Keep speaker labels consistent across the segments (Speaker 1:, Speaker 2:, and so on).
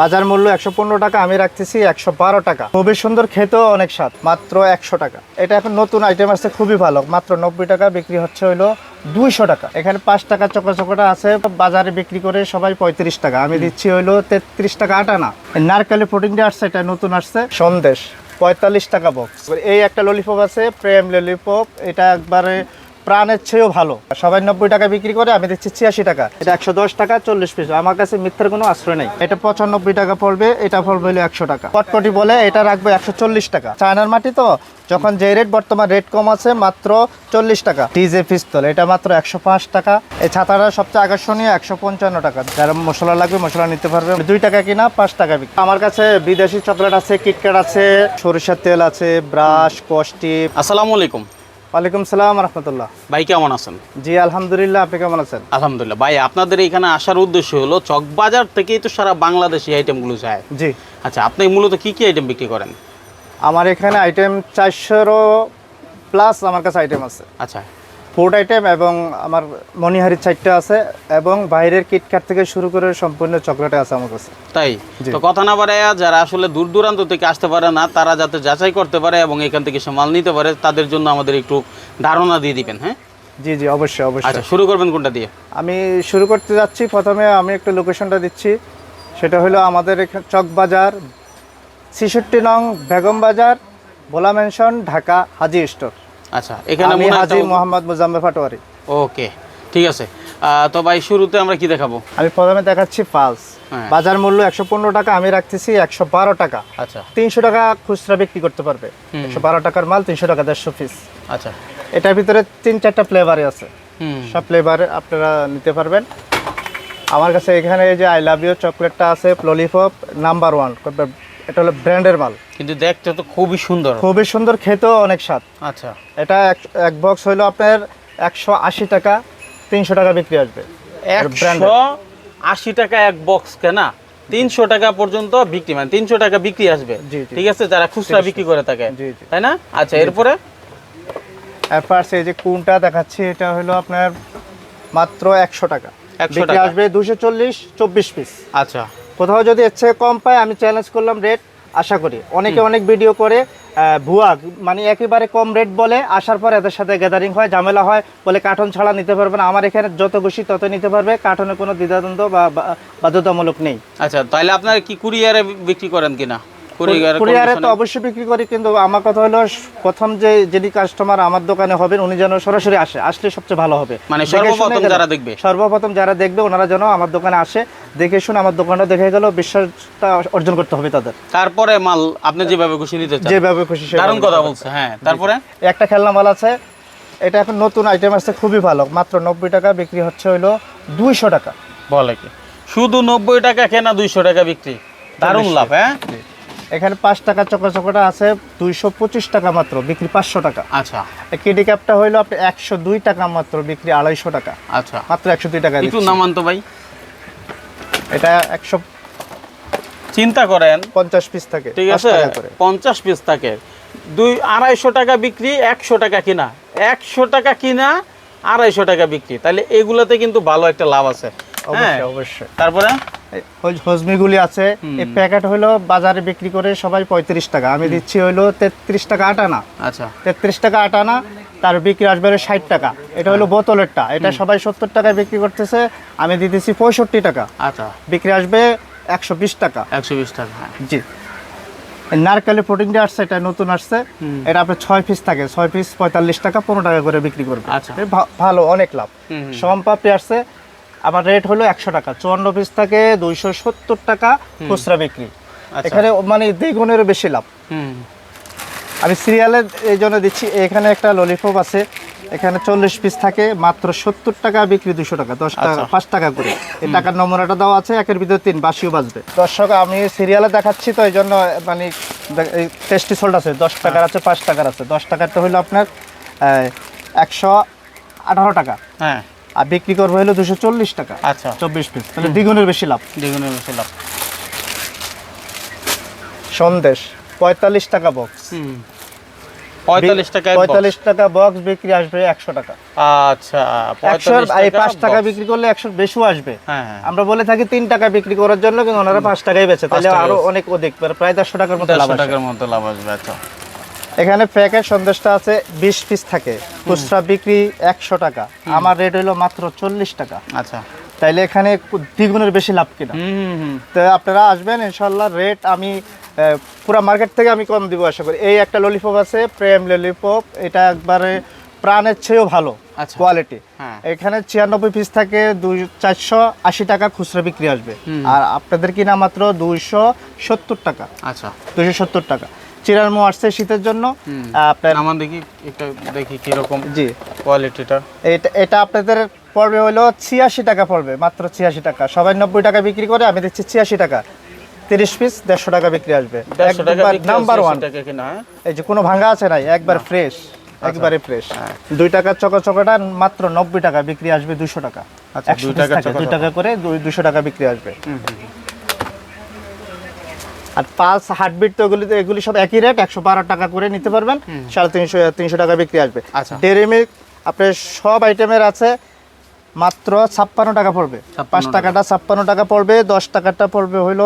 Speaker 1: বাজার মূল্য একশো পনেরো টাকা, আমি রাখতেছি একশো বারো টাকা। খুবই সুন্দর, খেতেও অনেক স্বাদ, মাত্র একশো টাকা। এটা এখন নতুন আইটেম আসছে, খুবই ভালো, মাত্র নব্বই টাকা, বিক্রি হচ্ছে হইল দুইশো টাকা। এখানে পাঁচ টাকা চকা চকটা আছে, বাজারে বিক্রি করে সবাই পঁয়ত্রিশ টাকা, আমি দিচ্ছি হইল তেত্রিশ টাকা আটানা। নারকেলের প্রোটিনটা আসছে, এটা নতুন আসছে, সন্দেশ, পঁয়তাল্লিশ টাকা বক্স এই একটা ললিপপ আছে, প্রেম ললিপপ এটা একবারে প্রাণের চেয়েও ভালো। সবাই নব্বই টাকা বিক্রি করে, আমি দিচ্ছি ছিয়াশি টাকা। এটা একশো দশ টাকা, চল্লিশ পিস। আমার কাছে মিথ্যার কোনো আশ্রয় নেই। এটা পঁচানব্বই টাকা পড়বে, এটা পড়বে হলো একশো টাকা। পটপটি বলে, এটা রাখবে একশো চল্লিশ টাকা। চায়নার মাটি তো, যখন যে রেট বর্তমান রেট কম আছে, মাত্র চল্লিশ টাকা। ডিজে পিস্তল, এটা মাত্র একশো পাঁচ টাকা। এই ছাতাটা সবচেয়ে আকর্ষণীয়, একশো পঞ্চান্ন টাকা। যারা মশলা লাগবে, মশলা নিতে পারবে। দুই টাকা কিনা, পাঁচ টাকা বিক্রি। আমার কাছে বিদেশি চকলেট আছে কিটক্যাট আছে, সরিষার তেল আছে, ব্রাশ কষ্টি
Speaker 2: আসসালামু আলাইকুম।
Speaker 1: ওয়ালাইকুম সালাম রহমতুল্লাহ।
Speaker 2: ভাই কেমন আছেন?
Speaker 1: জি আলহামদুলিল্লাহ আপনি কেমন আছেন?
Speaker 2: আলহামদুলিল্লাহ। ভাই আপনাদের এখানে আসার উদ্দেশ্য হলো চকবাজার থেকেই তো সারা বাংলাদেশি আইটেমগুলো যায়।
Speaker 1: জি।
Speaker 2: আচ্ছা আপনি মূলত কি কি আইটেম বিক্রি করেন?
Speaker 1: আমার এখানে আইটেম চারশোরও প্লাস আমার কাছে আইটেম আছে।
Speaker 2: আচ্ছা
Speaker 1: ফুড আইটেম এবং আমার মনিহারির চারটে আছে এবং বাইরের কিটকাট থেকে শুরু করে সম্পূর্ণ চকলেটে আছে আমার কাছে।
Speaker 2: তাই। তো কথা না বাড়াইয়া যারা আসলে দূর দূরান্ত থেকে আসতে পারে না তারা যাতে যাচাই করতে পারে এবং এখান থেকে সে মাল নিতে পারে তাদের জন্য আমাদের একটু ধারণা দিয়ে দিবেন হ্যাঁ?
Speaker 1: জি জি অবশ্যই অবশ্যই।
Speaker 2: আচ্ছা শুরু করবেন কোনটা দিয়ে?
Speaker 1: আমি শুরু করতে যাচ্ছি প্রথমে আমি একটু লোকেশনটা দিচ্ছি। সেটা হলো আমাদের এখানে চকবাজার ছেষট্টি নং বেগম বাজার ভোলা মেনশন ঢাকা হাজি স্টোর
Speaker 2: আচ্ছা এখানে
Speaker 1: আমি হাজি মোহাম্মদ মুজাম্মের পাটোয়ারি
Speaker 2: ওকে ঠিক আছে। তো ভাই শুরুতে আমরা কি দেখাবো?
Speaker 1: আমি প্রথমে দেখাচ্ছি পালস।
Speaker 2: হ্যাঁ।
Speaker 1: বাজার মূল্য একশো পনেরো টাকা আমি রাখতেছি একশো বারো টাকা।
Speaker 2: আচ্ছা।
Speaker 1: তিনশো টাকা খুচরা বিক্রি করতে পারবে। একশো বারো টাকার মাল তিনশো টাকা দেড়শো পিস
Speaker 2: আচ্ছা।
Speaker 1: এটার ভিতরে তিন চারটা ফ্লেভারে আছে।
Speaker 2: হুম।
Speaker 1: সব ফ্লেভারে আপনারা নিতে পারবেন। আমার কাছে এখানে এই যে আই লাভ ইউ চকলেটটা আছে ললিপপ নাম্বার ওয়ান এটা হলো ব্র্যান্ডের মাল।
Speaker 2: কিন্তু দেখতে তো খুবই সুন্দর।
Speaker 1: খুবই সুন্দর খেতেও অনেক স্বাদ।
Speaker 2: আচ্ছা।
Speaker 1: এটা এক- বক্স হইল আপনার একশো আশি টাকা তিনশো টাকা বিক্রি আসবে।
Speaker 2: একশো আশি টাকা এক বক্স কেনা তিনশো টাকা পর্যন্ত বিক্রি মানে তিনশো টাকা বিক্রি আসবে। ঠিক আছে? যারা খুচরা বিক্রি করে থাকে। তাই না? আচ্ছা এরপরে?
Speaker 1: এরপর এই যে কোনটা দেখাচ্ছি এটা হলো আপনার মাত্র একশো টাকা।
Speaker 2: 100
Speaker 1: বিক্রি
Speaker 2: টাকা।
Speaker 1: আসবে দুশো চল্লিশ চব্বিশ পিস
Speaker 2: আচ্ছা।
Speaker 1: কোথাও যদি এর চেয়ে কম পায় আমি চ্যালেঞ্জ করলাম রেট আশা করি। অনেকে অনেক ভিডিও করে ভুয়া মানে একেবারে কম রেট বলে আসার পর এদের সাথে গ্যাদারিং হয় ঝামেলা হয় বলে কার্টন ছাড়া নিতে পারবে না। আমার এখানে যত খুশি তত নিতে পারবে কার্টনে কোনো দ্বিধাদ্বন্দ্ব বা বাধ্যতামূলক নেই।
Speaker 2: আচ্ছা তাহলে আপনারা কি কুরিয়ারে বিক্রি করেন কিনা? কুরিয়ারে
Speaker 1: তো অবশ্যই বিক্রি করি কিন্তু আমার কথা হলো প্রথম যে যিনি কাস্টমার আমার দোকানে হবেন উনি যেন সরাসরি আসে আসলে সবচেয়ে ভালো হবে।
Speaker 2: মানে সর্বপ্রথম যারা দেখবে।
Speaker 1: সর্বপ্রথম যারা দেখবে ওনারা যেন আমার দোকানে আসে দেখে শুনে আমার দোকানটা দেখে গেল বিশ্বাসটা অর্জন করতে হবে তাদের।
Speaker 2: তারপরে মাল আপনি যেভাবে খুশি নিতে চান।
Speaker 1: যেভাবে খুশি
Speaker 2: দারুণ কথা বলছে হ্যাঁ তারপরে?
Speaker 1: একটা খেলনা মাল আছে এটা এখন নতুন আইটেম আসছে খুবই ভালো মাত্র নব্বই টাকা বিক্রি হচ্ছে হইল দুইশো টাকা।
Speaker 2: বলে কি? শুধু নব্বই টাকা কেনা দুইশো টাকা বিক্রি। দারুণ লাভ হ্যাঁ?
Speaker 1: এখানে পাঁচ টাকা চকো চকোটা আছে দুইশো পঁচিশ টাকা মাত্র বিক্রি পাঁচশো টাকা।
Speaker 2: আচ্ছা।
Speaker 1: কেডি ক্যাপটা হইল আপনি একশো দুই টাকা মাত্র বিক্রি আড়াইশো টাকা।
Speaker 2: আচ্ছা।
Speaker 1: মাত্র একশো দুই টাকা
Speaker 2: একটু
Speaker 1: দিচ্ছি।
Speaker 2: নামান তো ভাই।
Speaker 1: এটা একশো
Speaker 2: চিন্তা করেন।
Speaker 1: পঞ্চাশ পিস থাকে
Speaker 2: ঠিক আছে? পঞ্চাশ পিস থাকে। দুই আড়াইশো টাকা বিক্রি একশো টাকা কিনা। একশো টাকা কিনা আড়াইশো টাকা বিক্রি। তাহলে এগুলোতে কিন্তু ভালো একটা লাভ আছে। হ্যাঁ?
Speaker 1: অবশ্যই অবশ্যই।
Speaker 2: তারপরে?
Speaker 1: হজমিগুলি আছে। এই প্যাকেট হইল বাজারে বিক্রি করে সবাই পঁয়ত্রিশ টাকা। আমি দিচ্ছি হইল তেত্রিশ টাকা আটানা
Speaker 2: আচ্ছা।
Speaker 1: তেত্রিশ টাকা আটানা তার বিক্রি আসবে হলো ষাট টাকা। এটা হলো বোতলেরটা। এটা সবাই সত্তর টাকায় বিক্রি করতেছে। আমি দিতেছি পঁয়ষট্টি টাকা।
Speaker 2: আচ্ছা।
Speaker 1: বিক্রি আসবে একশো বিশ টাকা।
Speaker 2: একশো বিশ টাকা হ্যাঁ।
Speaker 1: জি। নারকেলের প্রোটিনটা আসছে এটা নতুন আসছে। এটা আপনার ছয় পিস থাকে। ছয় পিস পঁয়তাল্লিশ টাকা পনেরো টাকা করে বিক্রি করবে।
Speaker 2: আচ্ছা।
Speaker 1: ভালো অনেক লাভ।
Speaker 2: হুম।
Speaker 1: আসছে। আমার রেট হলো একশো টাকা। চুয়ান্ন পিস থাকে দুইশো সত্তর টাকা খুচরা বিক্রি।
Speaker 2: আচ্ছা।
Speaker 1: এখানে মানে দ্বিগুণেরও বেশি লাভ।
Speaker 2: হুম।
Speaker 1: আমি সিরিয়ালের এই জন্য দিচ্ছি এখানে একটা ললিপপ আছে। এখানে চল্লিশ পিস থাকে মাত্র সত্তর টাকা বিক্রি দুশো টাকা দশ টাকা
Speaker 2: আচ্ছা।
Speaker 1: পাঁচ টাকা করে। এই টাকার নমুনাটা দেওয়া আছে একের ভিতরে তিন বাসিও বাজবে দর্শক আমি সিরিয়ালে দেখাচ্ছি তো এই জন্য মানে এই টেস্টি সোল্ড আছে। দশ টাকার আছে পাঁচ টাকার আছে। দশ টাকারটা হলো আপনার একশো আঠারো টাকা।
Speaker 2: হ্যাঁ।
Speaker 1: আর বিক্রি করব হলো দুশো চল্লিশ টাকা।
Speaker 2: আচ্ছা।
Speaker 1: চব্বিশ পিস তাহলে দ্বিগুণের বেশি লাভ।
Speaker 2: দ্বিগুণের বেশি লাভ।
Speaker 1: সন্দেশ পঁয়তাল্লিশ টাকা বক্স
Speaker 2: পঁয়তাল্লিশ টাকা
Speaker 1: পঁয়তাল্লিশ টাকা বক্স বিক্রি আসবে একশো টাকা।
Speaker 2: আচ্ছা
Speaker 1: একশো
Speaker 2: পঁয়তাল্লিশ
Speaker 1: এই পাঁচ টাকা বিক্রি করলে একশো বেশিও আসবে।
Speaker 2: হ্যাঁ হ্যাঁ।
Speaker 1: আমরা বলে থাকি তিন টাকা বিক্রি করার জন্য কিন্তু ওনারা পাঁচ টাকায় বেচে। তাহলে
Speaker 2: আরও
Speaker 1: অনেক অধিক প্রায় দেড়শো টাকার মতো লাভ
Speaker 2: টাকার মতো লাভ আসবে আচ্ছা।
Speaker 1: এখানে প্যাকেট সন্দেশটা আছে বিশ পিস থাকে। খুচরা বিক্রি একশো টাকা। আমার রেট হইল মাত্র চল্লিশ টাকা।
Speaker 2: আচ্ছা।
Speaker 1: তাইলে এখানে দ্বিগুণের বেশি লাভ কিনা
Speaker 2: হুম হুম হুম।
Speaker 1: তো আপনারা আসবেন ইনশাল্লাহ রেট আমি পুরা মার্কেট থেকে আমি কম দিব আশা করি। এই একটা ললিপপ আছে প্রেম ললিপপ এটা একবারে প্রাণের চেয়েও ভালো
Speaker 2: আচ্ছা।
Speaker 1: কোয়ালিটি
Speaker 2: হ্যাঁ।
Speaker 1: এখানে ছিয়ানব্বই পিস থাকে দুই চারশো আশি টাকা খুচরা বিক্রি আসবে। আর আপনাদের কিনা মাত্র দুইশো সত্তর টাকা।
Speaker 2: আচ্ছা।
Speaker 1: দুইশো সত্তর টাকা। চিরালমো আসছে শীতের জন্য। আপনার
Speaker 2: আমার দেখি এটা দেখি কীরকম
Speaker 1: জি
Speaker 2: কোয়ালিটিটা
Speaker 1: এটা এটা আপনাদের পড়বে হলো ছিয়াশি টাকা পড়বে মাত্র ছিয়াশি টাকা সবাই নব্বই টাকা বিক্রি করে আমি দিচ্ছি ছিয়াশি টাকা তিরিশ পিস দেড়শো টাকা বিক্রি আসবে নাম্বার ওয়ান
Speaker 2: টাকা হ্যাঁ?
Speaker 1: এই যে কোনো ভাঙা আছে নাই একবার ফ্রেশ
Speaker 2: আচ্ছা।
Speaker 1: একবারে ফ্রেশ
Speaker 2: হ্যাঁ।
Speaker 1: দুই টাকার চকা চকাটা মাত্র নব্বই টাকা বিক্রি আসবে দুশো টাকা
Speaker 2: আচ্ছা, দুই চকা
Speaker 1: দুই। টাকা করে দুশো টাকা বিক্রি আসবে
Speaker 2: হুম, হুম, হুম।
Speaker 1: আর পালস হার্টবিট তো এগুলি এগুলি সব একই রেট একশো বারো টাকা করে নিতে পারবেন। সাড়ে তিনশো তিনশো টাকা বিক্রি আসবে।
Speaker 2: আচ্ছা।
Speaker 1: ডেরি মিল্ক আপনার সব আইটেমের আছে মাত্র ছাপ্পান্ন টাকা পড়বে।
Speaker 2: 56
Speaker 1: পাঁচ টাকাটা ছাপ্পান্ন টাকা পড়বে দশ টাকাটা পড়বে হইল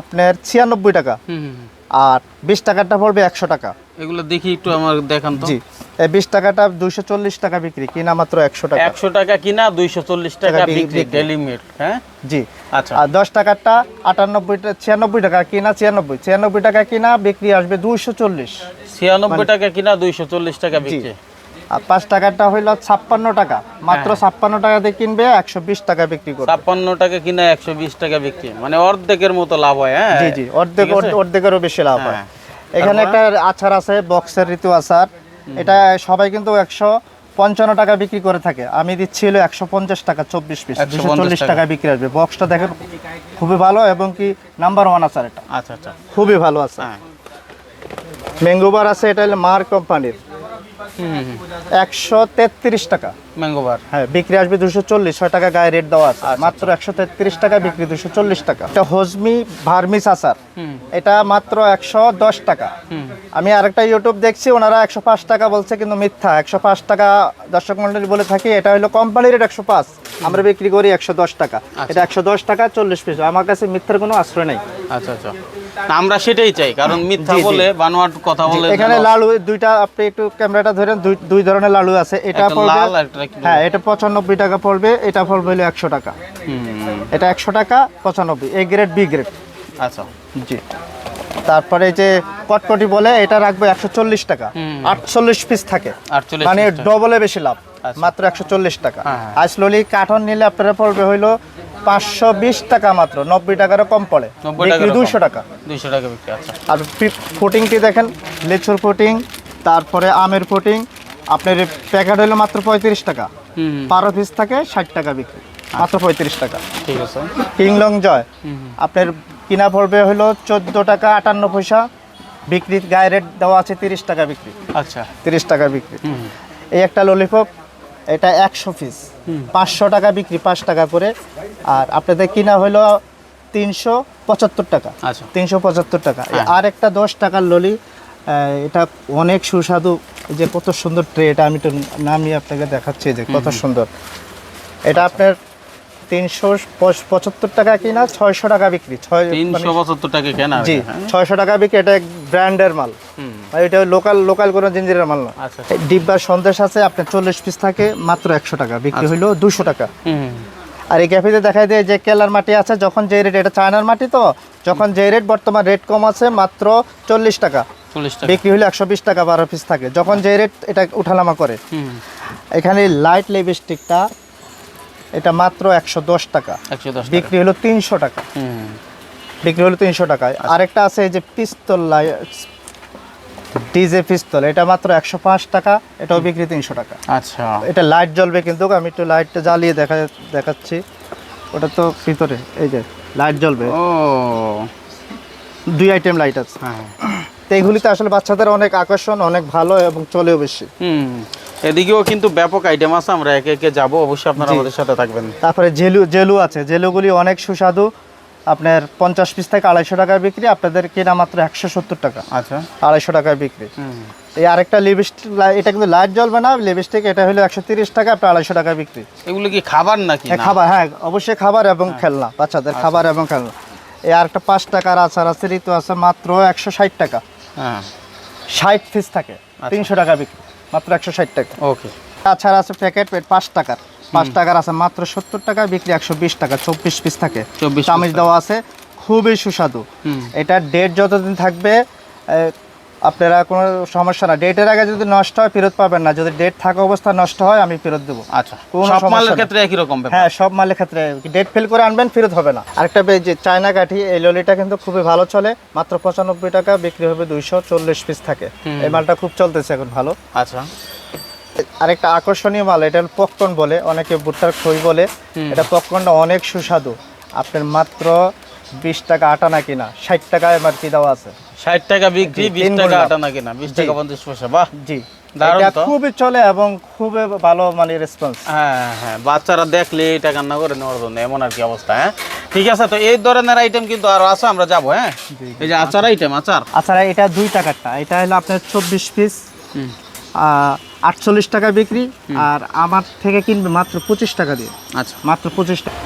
Speaker 1: আপনার ছিয়ানব্বই টাকা। আর বিশ টাকাটা পড়বে একশো টাকা।
Speaker 2: এগুলো দেখি একটু আমার দেখান তো।
Speaker 1: জি বিশ টাকাটা দুইশো চল্লিশ টাকা বিক্রি কিনা মাত্র একশো টাকা।
Speaker 2: একশো টাকা কিনা দুইশো চল্লিশ টাকা বিক্রি। ডেলি মিট হ্যাঁ?
Speaker 1: জি
Speaker 2: আচ্ছা।
Speaker 1: আর দশ টাকারটা আটানব্বই ছিয়ানব্বই টাকা কিনা ছিয়ানব্বই। ছিয়ানব্বই টাকা কিনা বিক্রি আসবে দুইশো চল্লিশ।
Speaker 2: ছিয়ানব্বই টাকা কিনা দুইশো চল্লিশ টাকা বিক্রি।
Speaker 1: আর পাঁচ টাকারটা হইল ছাপ্পান্ন টাকা। মাত্র
Speaker 2: হ্যাঁ।
Speaker 1: ছাপ্পান্ন টাকা দিয়ে কিনবে একশো বিশ টাকা বিক্রি করবে।
Speaker 2: ছাপ্পান্ন টাকা কিনা একশো বিশ টাকা বিক্রি। মানে অর্ধেকের মতো লাভ হয় হ্যাঁ?
Speaker 1: জি জি অর্ধেক অর্ধেকেরও বেশি লাভ হয়।
Speaker 2: হ্যাঁ।
Speaker 1: এখানে একটা আচার আছে বক্সের ঋতু আচার। এটা সবাই কিন্তু একশো পঞ্চান্ন টাকা বিক্রি করে থাকে। আমি দিচ্ছি হলো একশো পঞ্চাশ টাকা চব্বিশ পিস
Speaker 2: 150
Speaker 1: দুশো চল্লিশ
Speaker 2: টাকা।
Speaker 1: বিক্রি আসবে। বক্সটা দেখেন খুবই ভালো এবং কি নাম্বার ওয়ান আচার এটা।
Speaker 2: আচ্ছা আচ্ছা।
Speaker 1: খুবই ভালো আছে ম্যাঙ্গোবার আছে এটা হলো মার কোম্পানির। একশো তেত্রিশ টাকা।
Speaker 2: ম্যাঙ্গোবার
Speaker 1: হ্যাঁ বিক্রি আসবে দুশো চল্লিশ ছয় টাকা গায়ে রেট দেওয়া আছে। মাত্র একশো তেত্রিশ টাকা বিক্রি দুশো চল্লিশ টাকা। এটা হজমি ভার্মিস আচার। এটা মাত্র একশো দশ টাকা। আমি আরেকটা ইউটিউব দেখছি ওনারা একশো পাঁচ টাকা বলছে কিন্তু মিথ্যা। একশো পাঁচ টাকা দর্শক মন্ডলী বলে থাকি এটা হলো কোম্পানির রেট একশো পাঁচ। আমরা বিক্রি করি একশো দশ টাকা। এটা একশো দশ টাকা চল্লিশ পিস। আমার কাছে মিথ্যার কোনো আশ্রয় নেই।
Speaker 2: আচ্ছা আচ্ছা। আমরা সেটাই চাই কারণ মিথ্যা। বলে বানোয়াট কথা বলে
Speaker 1: এখানে লালু দুইটা আপনি একটু ক্যামেরাটা ধরেন দুই ধরনের লালু আছে। এটা পড়বে হ্যাঁ এটা পঁচানব্বই টাকা পড়বে এটা পড়বে হলো একশো টাকা। এটা একশো টাকা পঁচানব্বই। এ গ্রেড বি গ্রেড
Speaker 2: আচ্ছা।
Speaker 1: জি। তারপরে যে কটকটি বলে এটা রাখব একশো চল্লিশ টাকা। আটচল্লিশ পিস থাকে। মানে ডবলে বেশি লাভ
Speaker 2: আচ্ছা।
Speaker 1: মাত্র একশো চল্লিশ টাকা।
Speaker 2: হ্যাঁ, স্লোলি
Speaker 1: আইসললি কার্টন নিলে আপনারা পড়বে হইল পাঁচশো বিশ টাকা মাত্র নব্বই টাকারও কম পড়ে।
Speaker 2: 90
Speaker 1: বিক্রি
Speaker 2: টাকারও কম।
Speaker 1: দুইশো টাকা।
Speaker 2: দুইশো টাকা বিক্রি আচ্ছা।
Speaker 1: আর ফুটিংটি দেখেন লিচুর ফুটিং তারপরে আমের ফুটিং আপনার প্যাকেট হইল মাত্র পঁয়ত্রিশ টাকা। বারো পিস থাকে ষাট টাকা বিক্রি মাত্র পঁয়ত্রিশ টাকা।
Speaker 2: ঠিক আছে।
Speaker 1: কিংলং জয়। আপনার কিনা পড়বে হলো চোদ্দ টাকা আটান্ন পয়সা। বিক্রি গায়ে রেট দেওয়া আছে তিরিশ টাকা বিক্রি।
Speaker 2: আচ্ছা।
Speaker 1: তিরিশ টাকা বিক্রি। এই একটা ললিপপ এটা একশো পিস পাঁচশো টাকা বিক্রি পাঁচ টাকা করে। আর আপনাদের কিনা হলো তিনশো পঁচাত্তর টাকা।
Speaker 2: আচ্ছা।
Speaker 1: তিনশো পঁচাত্তর টাকা।
Speaker 2: হ্যাঁ।
Speaker 1: আর একটা দশ টাকার ললি এটা অনেক সুস্বাদু। যে কত সুন্দর ট্রে এটা আমি তো নামিয়ে আপনাকে দেখাচ্ছি যে কত সুন্দর। এটা আপনার তিনশো পঁচাত্তর টাকা কিনা ছয়শো টাকা বিক্রি ছয় মানে-
Speaker 2: তিনশো পঁচাত্তর টাকা কেনা
Speaker 1: জি
Speaker 2: হ্যাঁ
Speaker 1: ছয়শো টাকা বিক্রি এটা ব্র্যান্ডের মাল। আর এটা লোকাল লোকাল কোনো জিঞ্জিরের মাল না।
Speaker 2: আচ্ছা।
Speaker 1: ডিব্বার সন্দেশ আছে আপনার চল্লিশ পিস থাকে মাত্র একশো টাকা বিক্রি
Speaker 2: আচ্ছা।
Speaker 1: হইল দুশো টাকা। আর এই ক্যাফেতে দেখাই দেয় যে কেলার মাটি আছে যখন যে রেট এটা চায়নার মাটি তো যখন যে রেট বর্তমান রেট কম আছে মাত্র চল্লিশ টাকা। বিক্রি হলে একশো বিশ টাকা বারো পিস থাকে। যখন যে রেট এটা উঠানামা করে। এখানে লাইট লিপস্টিকটা এটা মাত্র একশো দশ টাকা। বিক্রি হলো তিনশো টাকা। বিক্রি হলো তিনশো টাকায়। আরেকটা আছে যে পিস্তল ডিজে পিস্তল এটা মাত্র একশো পাঁচ টাকা এটাও বিক্রি তিনশো টাকা।
Speaker 2: আচ্ছা।
Speaker 1: এটা লাইট জ্বলবে কিন্তু আমি একটু লাইটটা জ্বালিয়ে দেখা দেখাচ্ছি। ওটা তো ভিতরে এই যে লাইট জ্বলবে।
Speaker 2: ও।
Speaker 1: দুই আইটেম লাইট আছে।
Speaker 2: হ্যাঁ।
Speaker 1: তো এইগুলিতে আসলে বাচ্চাদের অনেক আকর্ষণ অনেক ভালো এবং চলেও বেশি।
Speaker 2: হুম এদিকেও কিন্তু ব্যাপক আইটেম আছে আমরা একে একে যাব অবশ্যই আপনারা। আমাদের সাথে থাকবেন।
Speaker 1: তারপরে জেলু জেলু আছে। জেলুগুলি অনেক সুস্বাদু। আপনার পঞ্চাশ পিস থেকে আড়াইশো টাকায় বিক্রি আপনাদের কেনা মাত্র একশো সত্তর টাকা।
Speaker 2: আচ্ছা।
Speaker 1: আড়াইশো টাকায় বিক্রি।
Speaker 2: হুম।
Speaker 1: এই আরেকটা লিপস্টিক এটা কিন্তু লাইট জ্বলবে না লিপস্টিক এটা হলো একশো তিরিশ টাকা আপনার আড়াইশো টাকায় বিক্রি।
Speaker 2: এগুলো কি খাবার নাকি?
Speaker 1: হ্যাঁ
Speaker 2: না?
Speaker 1: খাবার হ্যাঁ অবশ্যই খাবার এবং খেলনা বাচ্চাদের খাবার এবং খেলনা। এই আরেকটা পাঁচ টাকার আচার আছে ঋতু আছে মাত্র একশো ষাট টাকা।
Speaker 2: হ্যাঁ
Speaker 1: ষাট পিস থাকে তিনশো টাকা বিক্রি মাত্র একশো ষাট টাকা।
Speaker 2: ওকে।
Speaker 1: তাছাড়া আছে প্যাকেট পাঁচ টাকার। পাঁচ টাকার আছে মাত্র সত্তর টাকা বিক্রি একশো বিশ টাকা চব্বিশ পিস থাকে।
Speaker 2: 24 piece
Speaker 1: দেওয়া আছে খুবই সুস্বাদু। এটা ডেট যতদিন থাকবে আপনারা কোনো সমস্যা না। ডেটের আগে যদি নষ্ট হয় ফেরত পাবেন না। যদি ডেট থাকা অবস্থা নষ্ট হয় আমি ফেরত দেবো।
Speaker 2: আচ্ছা। সব মালের ক্ষেত্রে একই রকম
Speaker 1: হ্যাঁ সব মালের ক্ষেত্রে ডেট ফেল করে আনবেন ফেরত হবে না। আরেকটা যে চায়না কাঠি এই ললিটা কিন্তু খুবই ভালো চলে। মাত্র পঁচানব্বই টাকা বিক্রি হবে দুইশো চল্লিশ পিস থাকে। এই মালটা খুব চলতেছে এখন ভালো।
Speaker 2: আচ্ছা।
Speaker 1: আরেকটা আকর্ষণীয় মাল এটা হলো পপকর্ন বলে। অনেকে ভুট্টার খই বলে। এটা পপকর্নটা অনেক সুস্বাদু। আপনার মাত্র বিশ টাকা আটা না কিনা ষাট টাকা এমআরপি দেওয়া আছে।
Speaker 2: ষাট টাকা বিক্রি বিশ টাকা
Speaker 1: গুণ লাভ।
Speaker 2: না? কিনা বিশ। টাকা পঞ্চাশ পয়সা বাহ।
Speaker 1: জি। খুবই চলে এবং খুবই ভালো মানে রেসপন্স
Speaker 2: হ্যাঁ হ্যাঁ বাচ্চারা দেখলে এটা কান্না করে নেওয়ার জন্য এমন আর কি অবস্থা হ্যাঁ? ঠিক আছে তো এই ধরনের আইটেম কিন্তু আরও আছে আমরা যাব হ্যাঁ? এই যে আচার আইটেম আচার।
Speaker 1: আচ্ছা এটা দুই টাকারটা এটা হলো আপনার চব্বিশ পিস
Speaker 2: হুম,
Speaker 1: আটচল্লিশ টাকা বিক্রি আর আমার থেকে কিনবে মাত্র পঁচিশ টাকা দিয়ে।
Speaker 2: আচ্ছা।
Speaker 1: মাত্র পঁচিশ টাকা।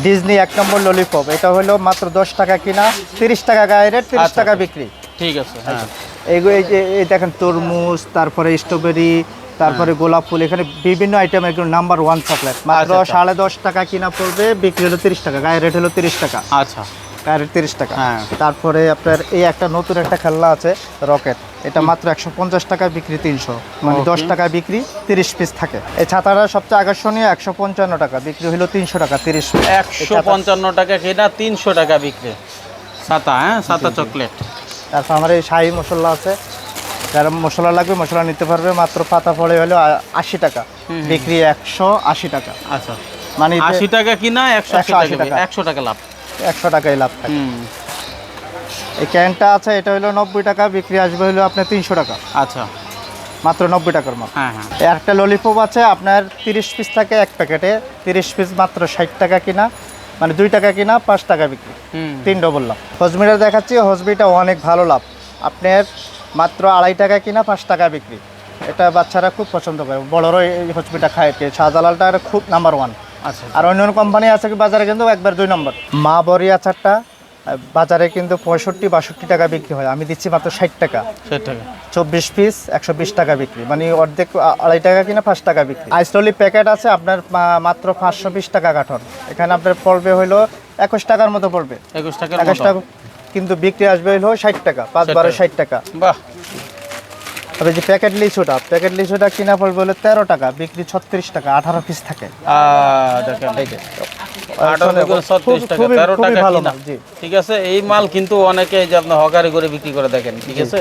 Speaker 1: ডিজনি এক নম্বর ললিপপ এটা হলো মাত্র দশ টাকা কিনা তিরিশ টাকা গায়ে রেট তিরিশ
Speaker 2: আচ্ছা,
Speaker 1: টাকা
Speaker 2: আচ্ছা।
Speaker 1: বিক্রি।
Speaker 2: ঠিক আছে হ্যাঁ।
Speaker 1: এইগুলো এই যে এই দেখেন তরমুজ তারপরে স্ট্রবেরি তারপরে গোলাপ ফুল এখানে বিভিন্ন আইটেম এগুলো নাম্বার ওয়ান চকলেট মাত্র
Speaker 2: আচ্ছা, আচ্ছা।
Speaker 1: সাড়ে দশ টাকা কিনা পড়বে বিক্রি হলো তিরিশ টাকা গায়ে রেট হলো তিরিশ টাকা।
Speaker 2: আচ্ছা।
Speaker 1: রেট তিরিশ টাকা।
Speaker 2: হ্যাঁ।
Speaker 1: তারপরে আপনার এই একটা নতুন একটা খেলনা আছে রকেট। এটা মাত্র একশো পঞ্চাশ টাকা বিক্রি তিনশো। মানে দশ টাকা বিক্রি তিরিশ পিস থাকে। এই ছাতাটা সবচেয়ে আকর্ষণীয় একশো পঞ্চান্ন টাকা বিক্রি হলো তিনশো টাকা তিরিশ
Speaker 2: একশো পঞ্চান্ন টাকা কেনা তিনশো টাকা বিক্রি। ছাতা হ্যাঁ ছাতা চকলেট।
Speaker 1: তারপর আমার এই শাহি মশলা আছে। যারা মশলা লাগবে মশলা নিতে পারবে মাত্র পাতা পড়ে হলো আশি টাকা। বিক্রি একশো আশি টাকা।
Speaker 2: আচ্ছা।
Speaker 1: মানে
Speaker 2: আশি টাকা কিনা একশো আশি
Speaker 1: 180
Speaker 2: টাকা
Speaker 1: টাকা।
Speaker 2: একশো টাকা লাভ।
Speaker 1: একশো টাকাই লাভ থাকে। এই ক্যানটা আছে এটা হলো নব্বই টাকা বিক্রি আসবে হলো আপনার তিনশো টাকা।
Speaker 2: আচ্ছা।
Speaker 1: মাত্র নব্বই টাকার মাল
Speaker 2: হ্যাঁ হ্যাঁ।
Speaker 1: একটা ললিপপ আছে আপনার তিরিশ পিস থাকে এক প্যাকেটে তিরিশ পিস মাত্র ষাট টাকা কিনা মানে দুই টাকা কিনা পাঁচ টাকা বিক্রি। তিন ডবল লাভ। হজমিটা দেখাচ্ছি হজমিটা অনেক ভালো লাভ। আপনার মাত্র আড়াই টাকা কিনা পাঁচ টাকা বিক্রি। এটা বাচ্চারা খুব পছন্দ করে। বড়রও এই হজমিটা খায়। শাহজালালটা খুব নাম্বার ওয়ান আর অন্য অন্য কোম্পানি আছে কি বাজারে কিন্তু একবার দুই নম্বর। মা বড়ি আচারটা বাজারে কিন্তু পঁয়ষট্টি বাষট্টি টাকা বিক্রি হয়। আমি দিচ্ছি মাত্র ষাট টাকা।
Speaker 2: ষাট টাকা।
Speaker 1: চব্বিশ পিস একশো বিশ টাকা বিক্রি। মানে অর্ধেক আড়াই টাকা কিনা পাঁচ টাকা বিক্রি। আইসলি প্যাকেট আছে আপনার মাত্র পাঁচশো বিশ টাকা কাঠন এখানে আপনার পড়বে হইল একুশ টাকার মতো পড়বে।
Speaker 2: একুশ টাকার
Speaker 1: একুশ টাকা কিন্তু বিক্রি আসবে হইল ষাট টাকা পাঁচ বারো ষাট টাকা।
Speaker 2: বাহ।
Speaker 1: তবে যে প্যাকেট লিচুটা প্যাকেট লিচুটা কিনা পড়বে হলো তেরো টাকা বিক্রি ছত্রিশ টাকা আঠারো পিস থাকে।
Speaker 2: ঠিক আছে এই মাল কিন্তু অনেকে যে আপনি হকারি করে বিক্রি করে দেখেন ঠিক আছে?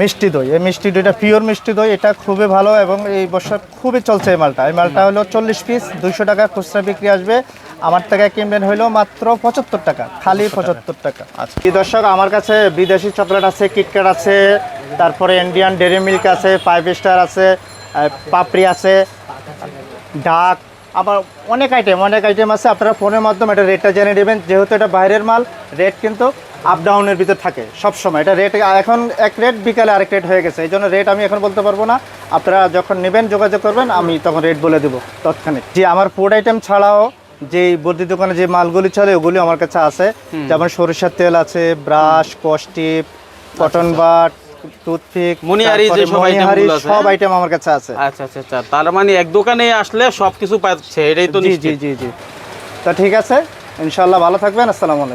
Speaker 1: মিষ্টি দই এই মিষ্টি দইটা পিওর মিষ্টি দই এটা খুবই ভালো এবং এই বছর খুবই চলছে এই মালটা। এই মালটা হলো চল্লিশ পিস দুইশো টাকা খুচরা বিক্রি আসবে। আমার টাকা কিনবেন হইল মাত্র পঁচাত্তর টাকা খালি পঁচাত্তর টাকা।
Speaker 2: আচ্ছা।
Speaker 1: দর্শক আমার কাছে বিদেশি চকলেট আছে কিটক্যাট আছে তারপরে ইন্ডিয়ান ডেরি মিল্ক আছে ফাইভ স্টার আছে পাপড়ি আছে ডাক আবার অনেক আইটেম অনেক আইটেম আছে। আপনারা ফোনের মাধ্যমে এটা রেটটা জেনে নেবেন। যেহেতু এটা বাইরের মাল রেট কিন্তু আপ ডাউনের ভিতর থাকে সব সময় এটা রেট এখন এক রেট বিকালে আরেক রেট হয়ে গেছে। এই জন্য রেট আমি এখন বলতে পারব না। আপনারা যখন নেবেন যোগাযোগ করবেন আমি তখন রেট বলে দেবো তৎক্ষণিক। যে আমার ফুড আইটেম ছাড়াও যে বর্দি দোকানে যে মালগুলি চলে ওগুলি আমার কাছে আছে। যেমন সরিষার তেল আছে ব্রাশ কস্টিপ কটন বাট টুথপিক
Speaker 2: মনিহারি যে সব আইটেম আছে,
Speaker 1: সব
Speaker 2: হ্যাঁ?
Speaker 1: আইটেম আমার কাছে আছে।
Speaker 2: আচ্ছা আচ্ছা আচ্ছা। তার মানে এক দোকানে আসলে সবকিছু পাচ্ছে এটাই তো
Speaker 1: জি জি জি জি। তা ঠিক আছে ইনশাল্লাহ ভালো থাকবেন আসসালামু আলাইকুম।